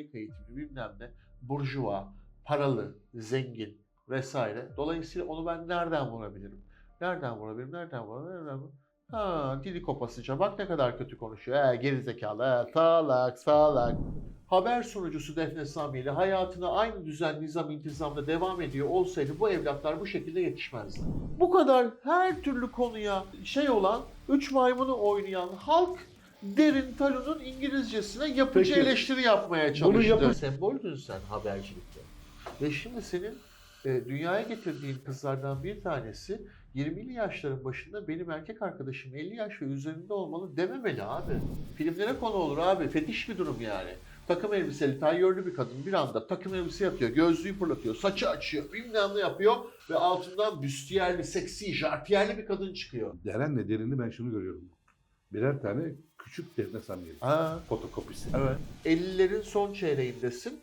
akademik eğitimli bilmem ne, burjuva, paralı, zengin vesaire. Dolayısıyla onu ben nereden vurabilirim? Nereden vurabilirim? Nereden vurabilirim? Nereden vurabilirim? Ha, dili kopasıca bak ne kadar kötü konuşuyor. He, gerizekalı, he, salak, salak. Haber sunucusu Defne Samyeli hayatına aynı düzen, nizam, intizamda devam ediyor olsaydı bu evlatlar bu şekilde yetişmezdi. Bu kadar her türlü konuya şey olan, üç maymunu oynayan halk Derin Talun'un İngilizcesine yapıcı Peki, eleştiri yapmaya bunu çalıştı. yapın- Semboldün sen habercilikte. Ve şimdi senin e, dünyaya getirdiğin kızlardan bir tanesi 20'li yaşların başında benim erkek arkadaşım 50 yaş ve üzerinde olmalı dememeli abi. Filmlere konu olur abi. Fetiş bir durum yani. Takım elbiseli, tayyörlü bir kadın bir anda takım elbise yapıyor, gözlüğü fırlatıyor, saçı açıyor, bilmem ne yapıyor ve altından büstiyerli, seksi, jartiyerli bir kadın çıkıyor. Derenle derini ben şunu görüyorum. Birer tane küçük defne samiyeli. Ha, Fotokopisi. evet. 50'lerin son çeyreğindesin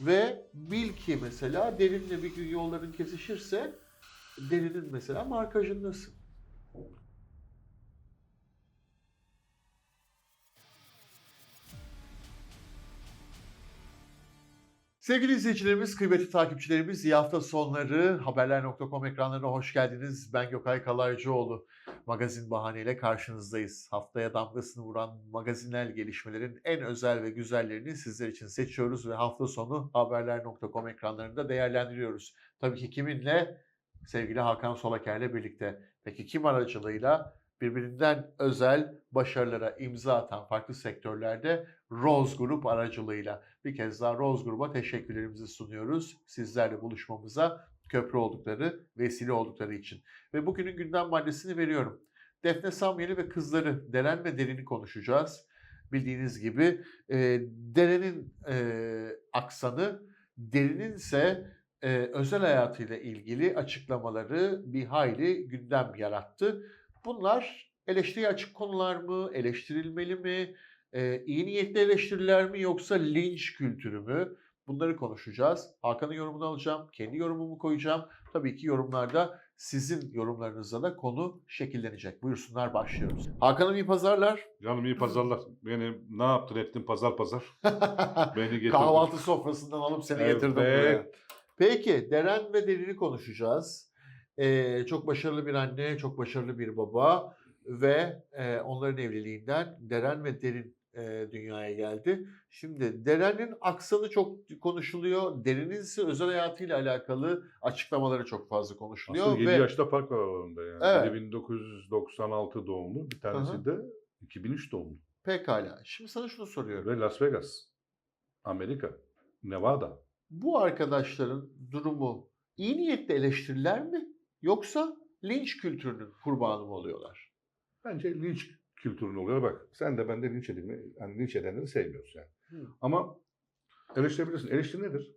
ve bil ki mesela derinle bir gün yolların kesişirse derinin mesela markajındasın. Sevgili izleyicilerimiz, kıymetli takipçilerimiz, iyi hafta sonları haberler.com ekranlarına hoş geldiniz. Ben Gökay Kalaycıoğlu. Magazin bahaneyle karşınızdayız. Haftaya damgasını vuran magazinel gelişmelerin en özel ve güzellerini sizler için seçiyoruz ve hafta sonu haberler.com ekranlarında değerlendiriyoruz. Tabii ki kiminle? Sevgili Hakan Solaker'le birlikte. Peki kim aracılığıyla? Birbirinden özel başarılara imza atan farklı sektörlerde Rose Grup aracılığıyla. Bir kez daha Rose Grup'a teşekkürlerimizi sunuyoruz. Sizlerle buluşmamıza köprü oldukları, vesile oldukları için. Ve bugünün gündem maddesini veriyorum. Defne Samyeli ve kızları Deren ve Derin'i konuşacağız. Bildiğiniz gibi e, Deren'in e, aksanı, Derin'in ise e, özel hayatıyla ilgili açıklamaları bir hayli gündem yarattı. Bunlar eleştiriye açık konular mı, eleştirilmeli mi, e, iyi niyetli eleştiriler mi yoksa linç kültürü mü? Bunları konuşacağız. Hakan'ın yorumunu alacağım, kendi yorumumu koyacağım. Tabii ki yorumlarda sizin yorumlarınızla da konu şekillenecek. Buyursunlar başlıyoruz. Hakan'ım iyi pazarlar. Canım iyi pazarlar. Beni ne yaptın ettin pazar pazar. Beni getirdin. Kahvaltı sofrasından alıp seni getirdim buraya. Evet. Peki Deren ve Derin'i konuşacağız. Ee, çok başarılı bir anne, çok başarılı bir baba ve e, onların evliliğinden Deren ve Derin e, dünyaya geldi. Şimdi Deren'in aksanı çok konuşuluyor. Derin'in ise özel hayatıyla alakalı açıklamaları çok fazla konuşuluyor. Aslında 7 ve yaşta fark var aralarında yani. Evet. Biri 1996 doğumlu, bir tanesi hı. de 2003 doğumlu. Pekala. Şimdi sana şunu soruyorum. Ve Las Vegas, Amerika, Nevada. Bu arkadaşların durumu iyi niyetli eleştiriler mi yoksa linç kültürünün kurbanı mı oluyorlar? Bence linç kültürünün oluyor. Bak sen de ben de linç edilme, yani linç edenleri sevmiyoruz yani. Hı. Ama eleştirebilirsin. Eleştiri nedir?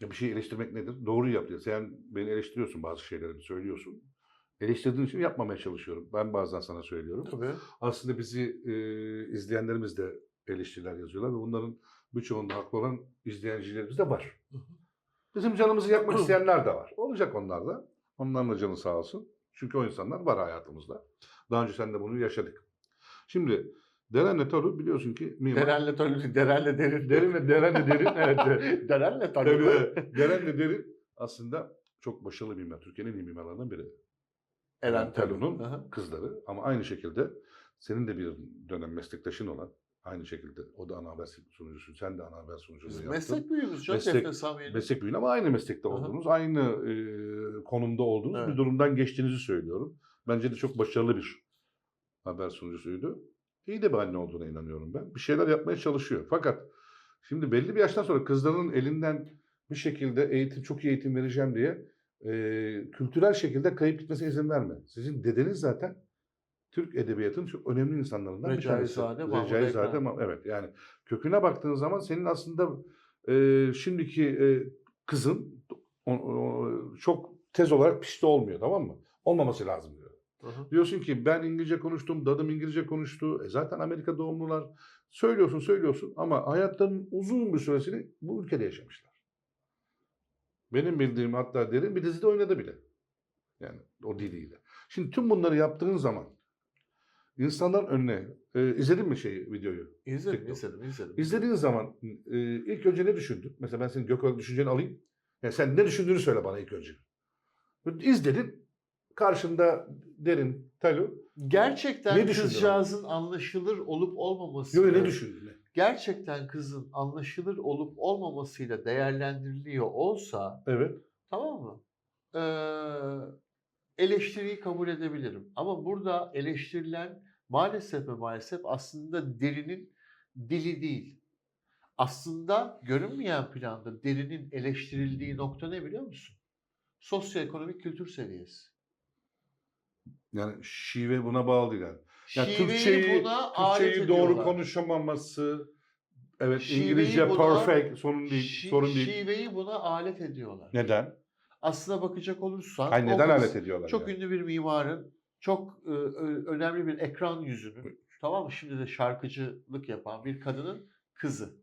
Ya bir şeyi eleştirmek nedir? Doğru yap diye. Sen beni eleştiriyorsun bazı şeyleri söylüyorsun. Eleştirdiğin için yapmamaya çalışıyorum. Ben bazen sana söylüyorum. Tabii. Aslında bizi e, izleyenlerimiz de eleştiriler yazıyorlar ve bunların birçoğunda haklı olan izleyicilerimiz de var. Hı hı. Bizim canımızı yakmak isteyenler de var. Olacak onlar da. Onların da canı sağ olsun. Çünkü o insanlar var hayatımızda. Daha önce sen de bunu yaşadık. Şimdi Deren'le Taru biliyorsun ki mimar. Derenle Tolü, Derenle Derin. Deren'le Deren'le Derin. Evet. Derenle Tabii, Tolü. evet. Deren'le Derin aslında çok başarılı bir mimar. Türkiye'nin en iyi mimarlarından biri. Eren. Aha. kızları ama aynı şekilde senin de bir dönem meslektaşın olan aynı şekilde o da ana haber sunucusu, sen de ana haber sunuculuğu Biz yaptın. meslek büyüğümüz canım Meslek- Defne Samyeli. Meslek büyüğün ama aynı meslekte Aha. olduğunuz, aynı e, konumda olduğunuz Evet. bir durumdan geçtiğinizi söylüyorum. Bence de çok başarılı bir haber sunucusuydu. İyi de bir anne olduğuna inanıyorum ben. Bir şeyler yapmaya çalışıyor. Fakat şimdi belli bir yaştan sonra kızların elinden bir şekilde eğitim, çok iyi eğitim vereceğim diye e, kültürel şekilde kayıp gitmesine izin verme. Sizin dedeniz zaten Türk edebiyatının çok önemli insanlarından bir tanesi. Recaizade, Mahmut Recaizade, Ekmen. Ma- evet yani köküne baktığın zaman senin aslında e, şimdiki e, kızın o- o- çok tez olarak pişti olmuyor tamam mı? Olmaması lazım diyor. Aha. Diyorsun ki ben İngilizce konuştum, dadım İngilizce konuştu. E zaten Amerika doğumlular. Söylüyorsun söylüyorsun ama hayatlarının uzun bir süresini bu ülkede yaşamışlar. Benim bildiğim hatta derin bir dizide oynadı bile. Yani o diliyle. Şimdi tüm bunları yaptığın zaman insanların önüne e, izledin mi şeyi videoyu? İzledim, TikTok. izledim, izledim. İzlediğin zaman e, ilk önce ne düşündün? Mesela ben senin Gökhan düşünceni alayım. Yani sen ne düşündüğünü söyle bana ilk önce. İzledin. Karşında derin Talo. Gerçekten Ne kızcağızın anlaşılır olup olmaması. Yok ne düşündün? Gerçekten kızın anlaşılır olup olmamasıyla değerlendiriliyor olsa Evet. tamam mı? Ee, eleştiriyi kabul edebilirim. Ama burada eleştirilen maalesef ve maalesef aslında derinin dili değil. Aslında görünmeyen planda derinin eleştirildiği nokta ne biliyor musun? Sosyoekonomik kültür seviyesi. Yani şive buna bağlı yani. Yani Şiveyi Türkçeyi, buna Türkçeyi doğru ediyorlar. konuşamaması, evet Şiveyi İngilizce buna- perfect sorun değil, Şi- sorun değil. Şiveyi buna alet ediyorlar. Neden? Aslına bakacak olursan Hayır neden alet ediyorlar? çok yani? ünlü bir mimarın çok e, ö- önemli bir ekran yüzünün tamam mı? Şimdi de şarkıcılık yapan bir kadının kızı.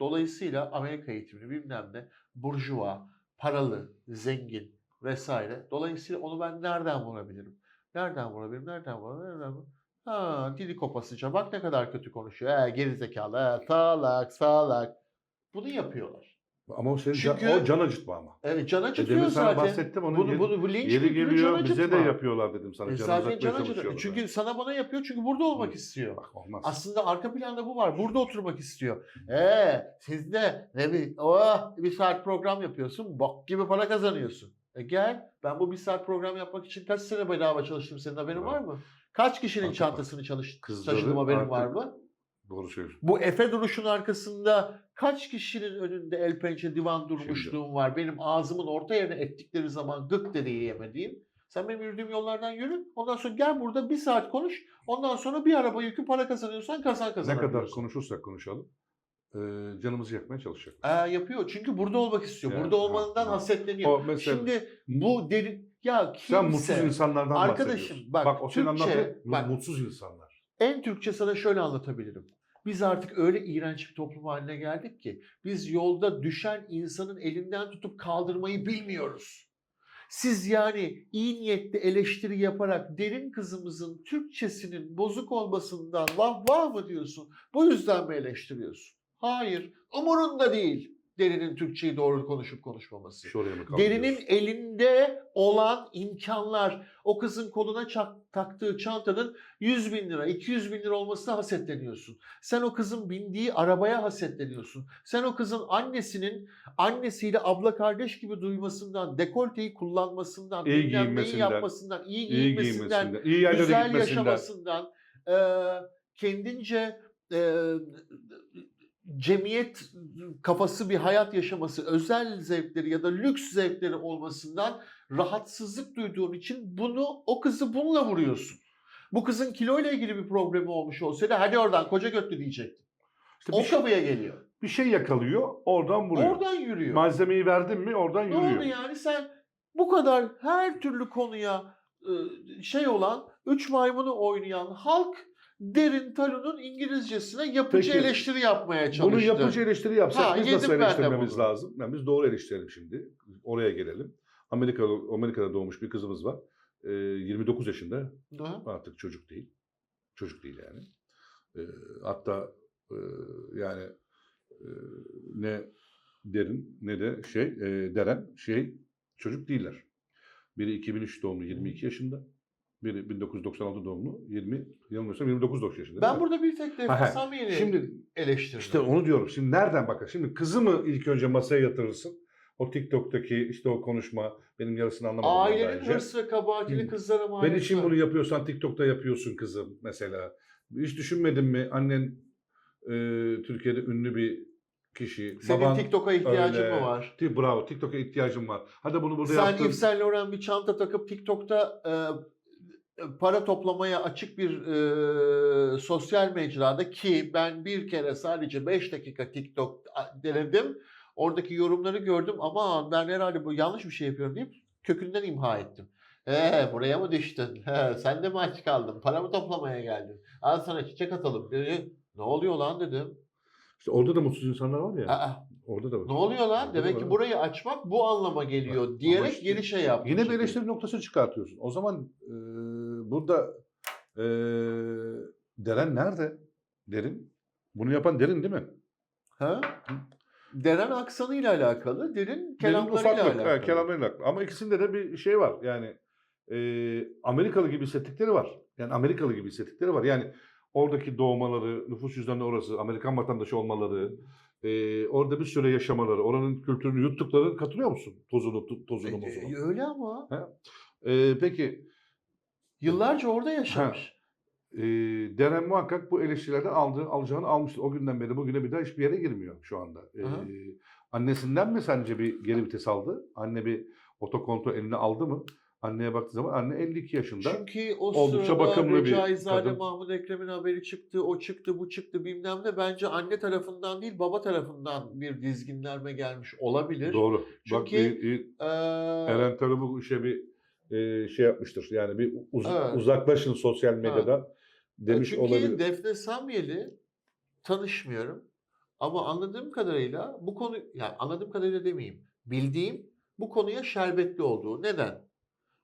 Dolayısıyla Amerika eğitimli bilmem ne burjuva, paralı, zengin vesaire. Dolayısıyla onu ben nereden vurabilirim? Nereden vurabilirim? Nereden vurabilirim? Nereden vurabilirim? Ha, dili kopasıca. Bak ne kadar kötü konuşuyor. He, gerizekalı. He, salak, salak. Bunu yapıyorlar. Ama o senin can- Çünkü- o can acıtma ama. Evet can E acıtıyor demin sana zaten. bahsettim onu. Bunu, yeri, bunu, bu linç yeri kültürü geliyor can bize de acıtma. yapıyorlar dedim sana. E Canı zaten uzatmaya can acıtıyor. çalışıyorlar. Çünkü sana bana yapıyor çünkü burada olmak Hı. istiyor. Bak olmaz. Aslında arka planda bu var. Burada oturmak istiyor. Eee siz de ne bir, oh, bir saat program yapıyorsun. Bok gibi para kazanıyorsun. E gel. Ben bu bir saat program yapmak için kaç sene bedava çalıştım senin haberin Evet. var mı? Kaç kişinin bak, çantasını çalış, Kızları taşıdım haberin artık- var mı? Doğru söylüyorsun. Bu Efe duruşun arkasında kaç kişinin önünde el pençe divan durmuşluğum var. Benim ağzımın orta yerine ettikleri zaman gık dedi yemediğim. Sen benim yürüdüğüm yollardan yürü. Ondan sonra gel burada bir saat konuş. Ondan sonra bir araba yükü para kazanıyorsan kazan Ne kazanabiliyorsun. kadar konuşursak konuşalım e, canımızı yakmaya çalışacak. Ee, yapıyor. Çünkü burada olmak istiyor. Yani, burada ha, olmandan ha. hasetleniyor. O mesela Şimdi bu derin ya kimse sen mutsuz insanlardan Arkadaşım, bahsediyorsun. bak, o senin Türkçe- anlattığın bak. mutsuz insanlar. En Türkçe sana şöyle anlatabilirim. Biz artık öyle iğrenç bir toplum haline geldik ki biz yolda düşen insanın elinden tutup kaldırmayı bilmiyoruz. Siz yani iyi niyetli eleştiri yaparak derin kızımızın Türkçesinin bozuk olmasından vah vah mı diyorsun? Bu yüzden mi eleştiriyorsun? Hayır. Umurunda değil derinin Türkçeyi doğru konuşup konuşmaması. Derinin elinde olan imkanlar, o kızın koluna çak- taktığı çantanın 100 bin lira, 200 bin lira olmasına hasetleniyorsun. Sen o kızın bindiği arabaya hasetleniyorsun. Sen o kızın annesinin annesiyle abla kardeş gibi duymasından, dekolteyi kullanmasından, İyi giyinmesinden, yapmasından, iyi İyi giyinmesinden, giyinmesinden, iyi yerlere güzel gitmesinden. yaşamasından, eee, kendince eee, cemiyet kafası bir hayat yaşaması, özel zevkleri ya da lüks zevkleri olmasından rahatsızlık duyduğun için bunu o kızı bununla vuruyorsun. Bu kızın kiloyla ilgili bir problemi olmuş olsaydı hadi oradan koca götlü diyecektim. İşte O şey, kafaya geliyor. bir şey yakalıyor, oradan vuruyor. Oradan yürüyor. Malzemeyi verdin mi oradan Ne yürüyor. oldu yani sen bu kadar her türlü konuya e, şey olan, üç maymunu oynayan halk derin Talun'un İngilizcesine yapıcı Peki, eleştiri yapmaya çalıştı. Bunu yapıcı eleştiri yapsak Ha, biz nasıl eleştirmemiz lazım? Yani biz doğru eleştirelim şimdi. Oraya gelelim. Amerika, Amerika'da doğmuş bir kızımız var. Ee, 29 yaşında. Ha? Artık çocuk değil. Çocuk değil yani. Ee, hatta e, yani e, ne derin ne de şey e, deren şey çocuk değiller. Biri 2003 doğumlu 22 yaşında. Biri 1996 doğumlu 20 yanılmıyorsam 29 yaşında. Ben burada bir tek. Defne Samiye'ni Şimdi eleştirdim. işte onu diyorum. Şimdi nereden bakar? Şimdi kızı mı ilk önce masaya yatırırsın? O TikTok'taki işte o konuşma benim yarısını anlamadım. ben Ailenin bence. hırs ve kabahatini kızlara Ben mal için bunu yapıyorsan TikTok'ta yapıyorsun kızım mesela. Hiç düşünmedin mi annen e, Türkiye'de ünlü bir kişi. Senin baban TikTok'a ihtiyacın öyle. mı var? Ti- Bravo TikTok'a ihtiyacım var. Hadi bunu burada Sen yaptın. Yves Saint Laurent bir çanta takıp TikTok'ta e, para toplamaya açık bir e, sosyal mecrada ki ben bir kere sadece 5 dakika TikTok denedim. Oradaki yorumları gördüm ama ben herhalde bu yanlış bir şey yapıyorum deyip kökünden imha ettim. He buraya mı düştün? He, sen de mi aç kaldın? Para mı toplamaya geldin? Al sana çiçek atalım. Dedi. Ne oluyor lan dedim. İşte orada da mutsuz insanlar var ya. Aa, Orada da var. ne oluyor lan? Orada da Demek var. ki burayı açmak bu anlama geliyor Ama diyerek işte geri şey yaptım. Yine bir eleştiri noktası çıkartıyorsun. O zaman e, burada Ee, Deren nerede? Derin. Bunu yapan Derin değil mi? Ha? Deren aksanıyla alakalı, derin kelamlarıyla alakalı. Ha, kelamlarıyla alakalı. Ama ikisinde de bir şey var. Yani e, Amerikalı gibi hissettikleri var. Yani Amerikalı gibi hissettikleri var. Yani oradaki doğmaları, nüfus cüzdanı orası, Amerikan vatandaşı olmaları, e, orada bir süre yaşamaları, oranın kültürünü yuttukları katılıyor musun? Tozunu, tu- tozunu, E, e, öyle ama. E, peki Yıllarca orada yaşamış. e, Deren muhakkak bu eleştirilerden aldığı, alacağını almıştır. O günden beri bugüne bir daha hiçbir yere girmiyor şu anda. E, Aha. annesinden mi sence bir geri vites aldı? Anne bir otokontrol eline aldı mı? Anneye baktığı zaman anne 52 yaşında. Çünkü o oldukça sırada bakımlı bir Recaizade kadın. Mahmut Ekrem'in haberi çıktı, o çıktı, bu çıktı bilmem ne. Bence anne tarafından değil baba tarafından bir dizginlenme gelmiş olabilir. Doğru. Bak Çünkü- bir, bir Ee, Eren Tarım bu işe bir e, şey yapmıştır. Yani bir uz- Evet. uzaklaşın sosyal medyadan demiş Çünkü olabilir. Defne Samyeli tanışmıyorum. Ama anladığım kadarıyla bu konu, yani anladığım kadarıyla demeyeyim. Bildiğim bu konuya şerbetli olduğu. Neden?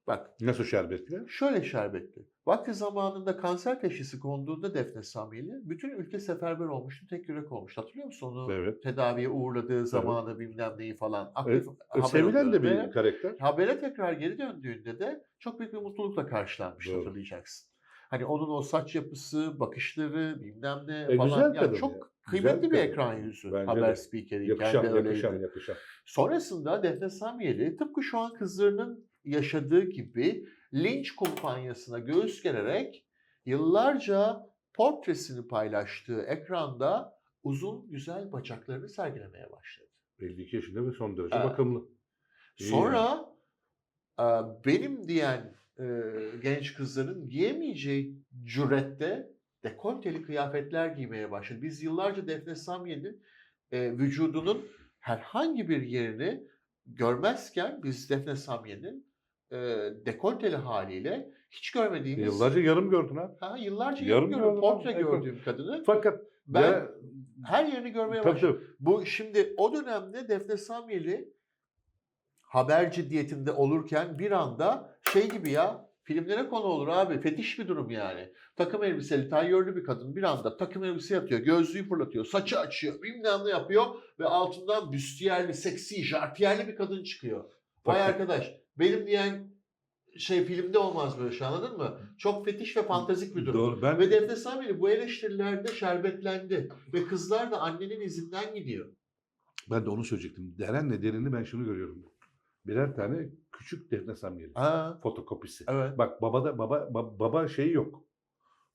Bak Nasıl şerbetli? şöyle şerbetli. Vakti zamanında kanser teşhisi konduğunda Defne Samyeli bütün ülke seferber olmuştu. Tek yürek olmuştu. Hatırlıyor musun onu? Evet. Tedaviye uğurladığı zamanı bilmem neyi falan. Aktif Evet, E, Sevilen de bir karakter. habere tekrar geri döndüğünde de çok büyük bir mutlulukla karşılanmış Doğru. hatırlayacaksın. Hani onun o saç yapısı, bakışları, bilmem ne E, falan. güzel Yani çok ya. kıymetli Güzel bir kadın ekran yüzü. Bence haber de. spikeri. Yakışan, kendi yakışan, yakışan. Sonrasında Defne Samyeli tıpkı şu an kızlarının yaşadığı gibi linç kumpanyasına göğüs gererek yıllarca portresini paylaştığı ekranda uzun güzel bacaklarını sergilemeye başladı. 52 yaşında ve son derece Evet. bakımlı. İyi Sonra e, benim diyen e, genç kızların giyemeyeceği cürette dekolteli kıyafetler giymeye başladı. Biz yıllarca Defne Samyeli'nin e, vücudunun herhangi bir yerini görmezken biz Defne Samyeli'nin e, dekolteli haliyle hiç görmediğimiz Yıllarca yarım gördün ha. ha, yıllarca Yarım yarım gördüm, portre abi, gördüğüm kadını Fakat ben ya- her yerini görmeye tabii, başladım. tabii. Bu şimdi o dönemde Defne Samyeli haber ciddiyetinde olurken bir anda şey gibi ya filmlere konu olur abi fetiş bir durum yani. Takım elbiseli tayyörlü bir kadın bir anda takım elbise atıyor gözlüğü fırlatıyor saçı açıyor bilmem ne yapıyor ve altından büstiyerli seksi jartiyerli bir kadın çıkıyor. Vay arkadaş benim diyen şey filmde olmaz böyle şey anladın mı? Çok fetiş ve fantastik bir durum. Doğru. Ben Ve Defne Samyeli bu eleştirilerde şerbetlendi. Ve kızlar da annenin izinden gidiyor. ben de onu söyleyecektim. Deren'le Derin'i ben şunu görüyorum. Birer tane küçük Defne Samyeli. Ha, Fotokopisi. evet. Bak babada baba ba- baba şeyi yok.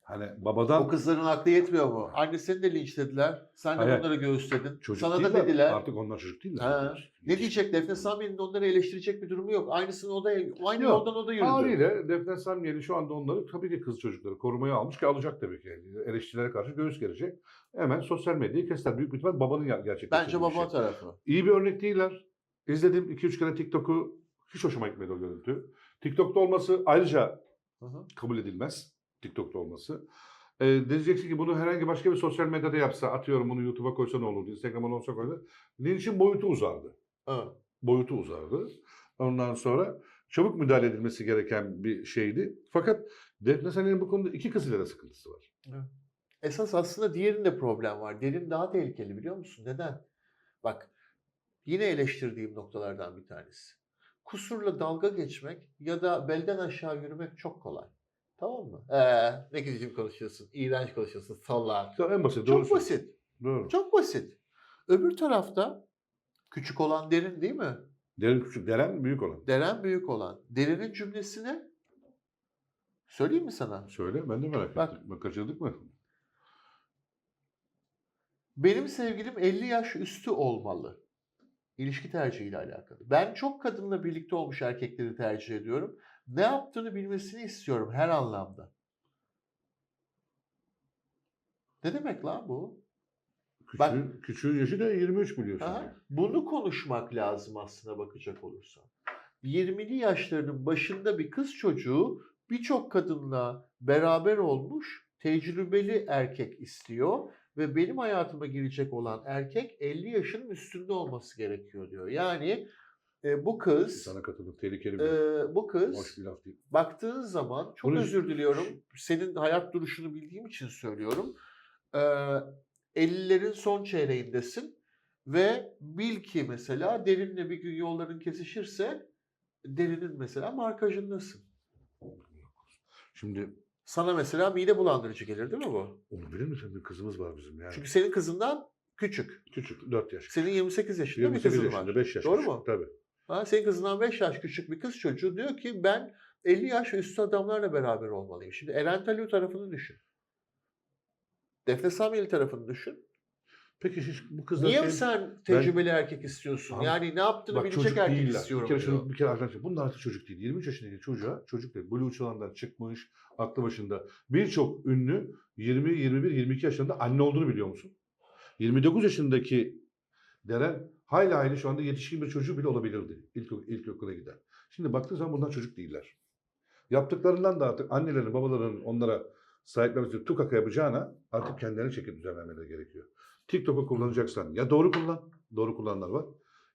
Hani babadan O kızların aklı yetmiyor mu? Annesini de linçlediler. Sen de Hayır. bunları göğüsledin. çocuk Sana da değiller. dediler. Artık onlar çocuk değiller. Ha. Ne diyecek Defne Samyeli'nin onları eleştirecek bir durumu yok. Aynısını o da aynı Yok. yoldan o da yürüdü. Haliyle Defne Samyeli şu anda onları tabii ki kız çocukları korumaya almış ki alacak tabii ki. Yani eleştirilere karşı göğüs gerecek. Hemen sosyal medyayı kestiler. Büyük bir ihtimal babanın ger- gerçekleştirdiği Bence baba şey. tarafı. İyi bir örnek değiller. İzledim 2-3 kere TikTok'u. Hiç hoşuma gitmedi o görüntü. TikTok'ta olması ayrıca Hı hı. kabul edilmez. TikTok'ta olması. Ee, diyeceksin ki bunu herhangi başka bir sosyal medyada yapsa, atıyorum bunu YouTube'a koysa ne olurdu, Instagram'a olsa koysa. Linçin boyutu uzardı. Evet. Boyutu uzardı. Ondan sonra çabuk müdahale edilmesi gereken bir şeydi. Fakat Defne Samyeli'nin bu konuda iki kızıyla da sıkıntısı var. Esas aslında diğerinde problem var. Derin daha tehlikeli biliyor musun? Neden? Bak yine eleştirdiğim noktalardan bir tanesi. Kusurla dalga geçmek ya da belden aşağı yürümek çok kolay. Tamam mı? Ee, ne güzel konuşuyorsun, iğrenç konuşuyorsun, sallar. İşte en basit. doğru Çok söylüyorsun. basit. Doğru. Çok basit. Öbür tarafta küçük olan derin değil mi? Derin küçük, Deren büyük olan. Deren büyük olan. Derinin cümlesine söyleyeyim mi sana? Söyle ben de merak Bak. ettim. Bak kaçırdık mı? Benim sevgilim 50 yaş üstü olmalı. İlişki tercihiyle alakalı. Ben çok kadınla birlikte olmuş erkekleri tercih ediyorum. Ne yaptığını bilmesini istiyorum her anlamda. Ne demek lan bu? Bak- Küçüğün, küçüğün yaşı da 23 biliyorsun. Ha? Bunu konuşmak lazım aslına bakacak olursan. 20'li yaşlarının başında bir kız çocuğu birçok kadınla beraber olmuş tecrübeli erkek istiyor ve benim hayatıma girecek olan erkek 50 yaşının üstünde olması gerekiyor diyor. Yani e, bu kız Sana katılıyorum. Tehlikeli bir e, bu kız hoş bir laf değil. baktığın zaman çok Bunu- özür diliyorum. Senin hayat duruşunu bildiğim için söylüyorum. Ee, 50'lerin son çeyreğindesin ve bil ki mesela derinle bir gün yolların kesişirse derinin mesela markajındasın. Şimdi Sana mesela mide bulandırıcı gelir değil mi bu? onu bilir misin? Bir kızımız var bizim yani. Çünkü senin kızından küçük. Küçük 4 yaş. Senin 28 yaşında bir 28 kızın yaşında var. 5 yaş. Doğru mu? Tabii. Ha, senin kızından 5 yaş küçük bir kız çocuğu diyor ki ben 50 yaş üstü adamlarla beraber olmalıyım. Şimdi Eren Talio tarafını düşün. Defne Samyeli tarafını düşün. Peki hiç bu kızlar Niye şey- sen tecrübeli erkek istiyorsun? Abi, yani ne yaptığını Bak bilecek erkek değiller. istiyorum Bir kere şunu bir kere arkadaşlar bunlar artık çocuk değil. 23 yaşındaki çocuğa çocuk değil. Blue çağından çıkmış, aklı başında. Birçok ünlü 20, 21, 22 yaşında anne olduğunu biliyor musun? 29 yaşındaki Deren hayli hayli şu anda yetişkin bir çocuğu bile olabilirdi. İlk, ilkokula gider. Şimdi baktığın zaman bunlar çocuk değiller. Yaptıklarından da artık annelerin, babaların onlara sahiplenmesi tukaka yapacağına artık kendilerine çeki düzen vermeleri gerekiyor. TikTok'u kullanacaksan ya doğru kullan, doğru kullananlar var.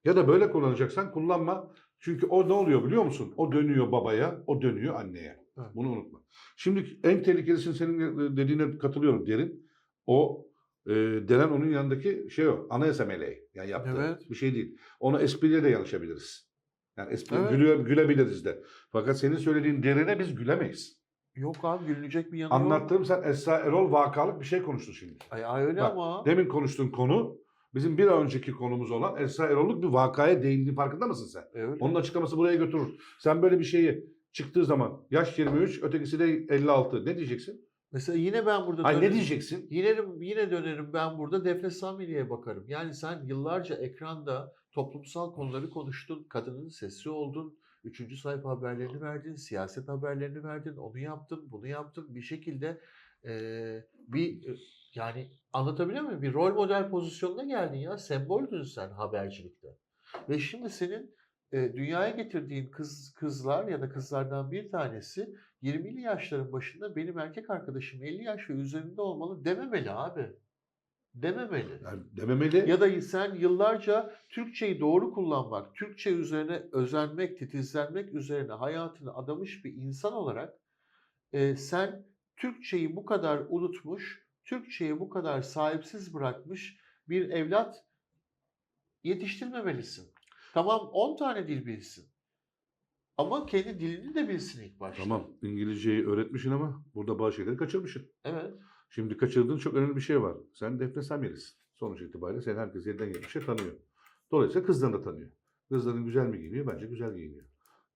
Ya da böyle kullanacaksan kullanma. Çünkü o ne oluyor biliyor musun? O dönüyor babaya, o dönüyor anneye. Evet. Bunu unutma. Şimdi en tehlikelisin senin dediğine katılıyorum derin. O e, Deren onun yanındaki şey o. Anayasa meleği. Yani yaptığı Evet. bir şey değil. Onu espriyle de yanlışabiliriz. Yani espri, Evet. gülüyor, gülebiliriz de. Fakat senin söylediğin derine biz gülemeyiz. Yok abi gülünecek bir yanı yok. Anlattığım sen Esra Erol vakalık bir şey konuştun şimdi. Ay, ay öyle Bak, ama. Demin konuştuğun konu bizim bir önceki konumuz olan Esra Erol'luk bir vakaya değindiğin farkında mısın sen? E, öyle. Onun açıklaması buraya götürür. Sen böyle bir şeyi çıktığı zaman yaş 23 ötekisi de 56 ne diyeceksin? Mesela yine ben burada Ay ne dönerim. diyeceksin? Yine, yine dönerim ben burada Defne Samyeli'ye bakarım. Yani sen yıllarca ekranda toplumsal konuları konuştun, kadının sesi oldun, üçüncü sayfa haberlerini verdin, siyaset haberlerini verdin, onu yaptın, bunu yaptın. Bir şekilde eee, bir e, yani anlatabiliyor muyum? Bir rol model pozisyonuna geldin ya, semboldün sen habercilikte. Ve şimdi senin e, dünyaya getirdiğin kız kızlar ya da kızlardan bir tanesi 20'li yaşların başında benim erkek arkadaşım 50 yaş ve üzerinde olmalı dememeli abi. Dememeli. Yani dememeli. Ya da sen yıllarca Türkçeyi doğru kullanmak, Türkçe üzerine özenmek, titizlenmek üzerine hayatını adamış bir insan olarak e, sen Türkçeyi bu kadar unutmuş, Türkçeyi bu kadar sahipsiz bırakmış bir evlat yetiştirmemelisin. Tamam 10 tane dil bilsin. Ama kendi dilini de bilsin ilk başta. Tamam İngilizceyi öğretmişsin ama burada bazı şeyleri kaçırmışsın. Evet. Şimdi kaçırdığın çok önemli bir şey var. Sen Defne Samyeli'sin. Sonuç itibariyle seni herkes yerden yetmişe tanıyor. Dolayısıyla kızlarını da tanıyor. Kızların güzel mi giyiniyor? Bence güzel giyiniyor.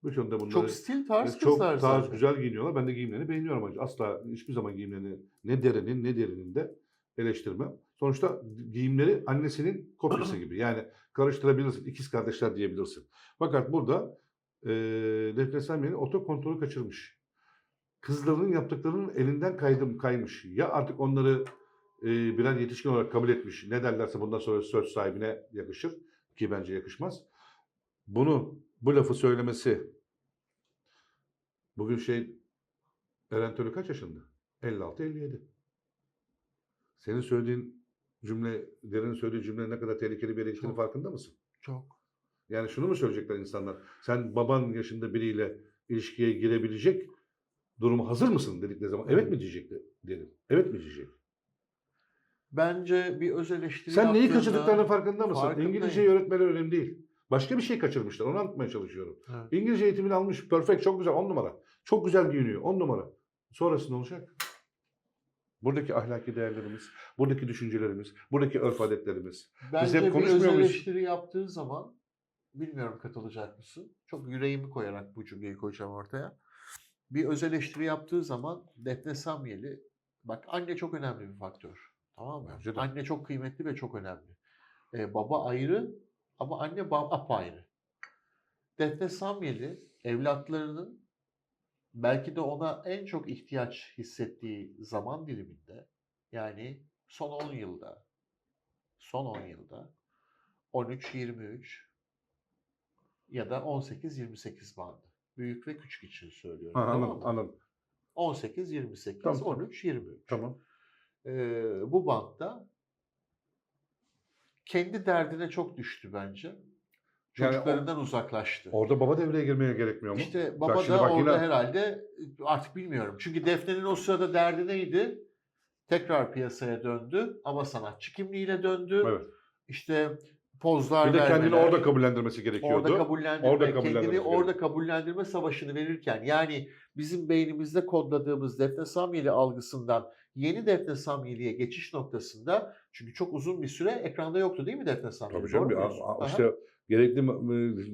Bütün de bunları Çok stil tarz çok kızlar tarz zaten. güzel giyiniyorlar. Ben de giyimlerini beğeniyorum. Asla hiçbir zaman giyimlerini ne derinin ne derinin de eleştirmem. Sonuçta giyimleri annesinin kopyası gibi. Yani karıştırabilirsin. ikiz kardeşler diyebilirsin. Fakat burada e, Defne Samyeli otokontrolü kaçırmış. Kızlarının yaptıklarının elinden kaydım kaymış. Ya artık onları e, birer yetişkin olarak kabul etmiş. Ne derlerse bundan sonra söz sahibine yakışır. Ki bence yakışmaz. Bunu, bu lafı söylemesi bugün şey Eren Törü kaç yaşında? 56-57. Senin söylediğin cümle, Deren'in söylediği cümle ne kadar tehlikeli bir yere gittiğinin farkında mısın? Çok. Yani şunu mu söyleyecekler insanlar? Sen baban yaşında biriyle ilişkiye girebilecek durumu hazır mısın dedikleri zaman evet mi diyecekler derim. Evet mi diyecek? Bence bir öz eleştiri Sen neyi kaçırdıklarının farkında mısın? Farkındayım. İngilizceyi öğretmeleri önemli değil. Başka bir şey kaçırmışlar. Onu anlatmaya çalışıyorum. Evet. İngilizce eğitimini almış. Perfect. Çok güzel. On numara. Çok güzel giyiniyor. On numara. Sonrası ne olacak? Buradaki ahlaki değerlerimiz, buradaki düşüncelerimiz, buradaki örf adetlerimiz. Bence hep bir öz eleştiri yaptığı zaman bilmiyorum katılacak mısın? Çok yüreğimi koyarak bu cümleyi koyacağım ortaya. Bir öz eleştiri yaptığı zaman Defne Samyeli bak anne çok önemli bir faktör. Tamam mı? Bence de. Anne çok kıymetli ve çok önemli. Ee, baba ayrı ama anne baba apayrı. Defne Samyeli evlatlarının belki de ona en çok ihtiyaç hissettiği zaman diliminde yani son 10 yılda son 10 yılda 13-23 ya da 18-28 bandı. Büyük ve küçük için söylüyorum. Ha, tamam anladım, mı? anladım. 18-28, Tamam, tamam. 13-23. Tamam. Ee, bu bantta kendi derdine çok düştü bence. Yani o- Çocuklarından uzaklaştı. Orada baba devreye girmeye gerekmiyor mu? İşte baba da bak orada yine- herhalde artık bilmiyorum. Çünkü Defne'nin o sırada derdi neydi? Tekrar piyasaya döndü ama sanatçı kimliğiyle döndü. Evet. İşte pozlar Bir de kendini vermeler, orada kabullendirmesi gerekiyordu. orada kabullendirme, Orada kendini kabullendirmesi orada gerekiyor. kabullendirme savaşını verirken yani bizim beynimizde kodladığımız Defne Samyeli algısından yeni Defne Samyeli'ye geçiş noktasında çünkü çok uzun bir süre ekranda yoktu değil mi Defne Samyeli? Tabii canım. Doğru Bir, mu diyorsun? a- a- Aha. işte gerekli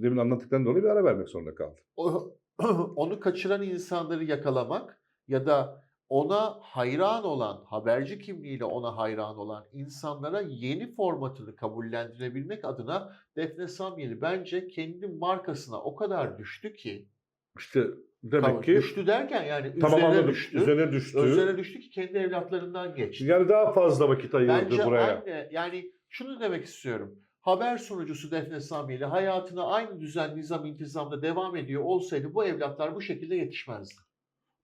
demin anlattıktan dolayı bir ara vermek zorunda kaldı. O- onu kaçıran insanları yakalamak ya da ona hayran olan, haberci kimliğiyle ona hayran olan insanlara yeni formatını kabullendirebilmek adına Defne Samyeli bence kendi markasına o kadar düştü ki, İşte demek Tabii, ki düştü derken yani tamam üzerine anladım. düştü. Üzerine düştü. Üzerine düştü ki kendi evlatlarından geçti. Yani daha fazla vakit ayırdı Bence buraya. anne yani şunu demek istiyorum. Haber sunucusu Defne Samyeli hayatına aynı düzen, nizam, intizamda devam ediyor olsaydı bu evlatlar bu şekilde yetişmezdi.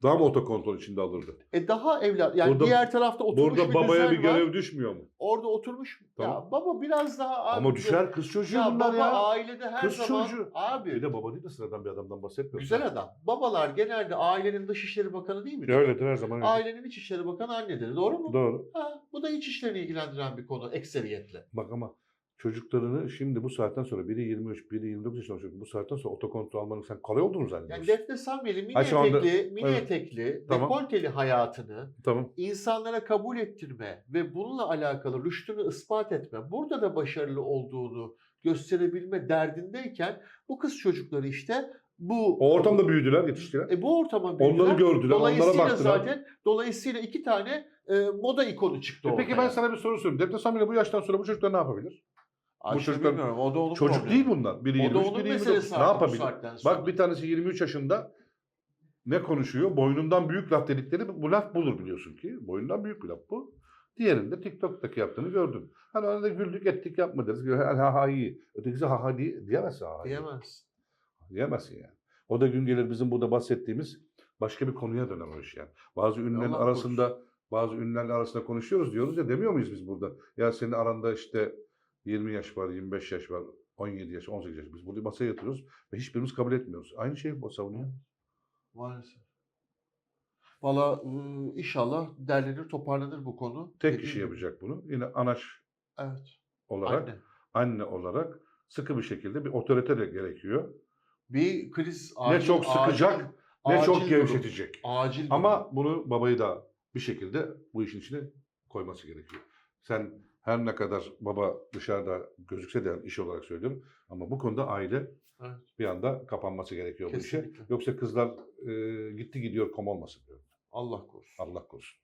Daha mı otokontrol içinde alırdı? E daha evlat yani Burada- diğer tarafta oturmuş Burada bir babaya düzen bir var. görev düşmüyor mu? Orada oturmuş. Ya Tamam. baba biraz daha abi. Ama düşer kız çocuğu Ya bunlar baba ya. ailede her Kız zaman çocuğu. abi Bir de baba değil de sıradan bir adamdan bahsetmiyorum. güzel adam. Babalar genelde ailenin dışişleri bakanı değil mi? Öyledir her zaman. öyle. Ailenin içişleri bakanı annedir. Doğru mu? Doğru. Ha, bu da iç işlerini ilgilendiren bir konu ekseriyetle. Bak ama çocuklarını şimdi bu saatten sonra biri 23, biri 29 yaşında çocuk bu saatten sonra otokontrol almanın sen kolay olduğunu Yani zannediyorsun. Defne Samyeli mini Ha, şu anda- etekli, mini Evet. etekli, Tamam. dekolteli hayatını Tamam. insanlara kabul ettirme ve bununla alakalı rüştünü ispat etme, burada da başarılı olduğunu gösterebilme derdindeyken bu kız çocukları işte bu O ortamda büyüdüler, yetiştiler. e, bu ortama büyüdüler. Onları gördüler, onlara Dolayısıyla baktılar. zaten dolayısıyla iki tane e, moda ikonu çıktı E ortaya. peki ben sana bir soru sorayım. Defne Samyeli bu yaştan sonra bu çocuklar ne yapabilir? Ay, bu çocuklar- bilmiyorum, o da onun Çocuk problemi. değil bunlar. Biri O da 23, onun biri 29. meselesi Ne artık bu yapabilir? Bak bir tanesi 23 yaşında ne konuşuyor? Boynundan büyük laf dedikleri bu laf budur biliyorsun ki. Boyundan büyük bir laf bu. Diğerinde TikTok'taki yaptığını gördüm. Hani arada güldük ettik yapma deriz. Ha ha iyi. Ötekisi ha ha diye, diyemezsin ha ha. diye. Diyemez. Diyemezsin yani. O da gün gelir bizim burada bahsettiğimiz başka bir konuya döner o iş yani. Bazı ünlülerin arasında bazı ünlülerle arasında konuşuyoruz diyoruz ya demiyor muyuz biz burada? Ya senin aranda işte 20 yaş var, 25 yaş var, 17 yaş, 18 yaş. Biz burada masaya yatırıyoruz ve hiçbirimiz kabul etmiyoruz. Aynı şeyi savunuyor. Maalesef. Valla inşallah derlenir toparlanır bu konu. Tek Dediğim kişi yapacak bunu. Yine anaç Evet. olarak, Anne. anne. olarak sıkı bir şekilde bir otorite de gerekiyor. Bir kriz ne acil, çok sıkacak, acil, ne acil çok durum. gevşetecek. Acil durum. Ama bunu babayı da bir şekilde bu işin içine koyması gerekiyor. Sen her ne kadar baba dışarıda gözükse de iş olarak söylüyorum ama bu konuda aile Evet. bir anda kapanması gerekiyor bu işe. Kesinlikle. Yoksa kızlar e, gitti gidiyor kom olmasın diyorum. Allah korusun. Allah korusun.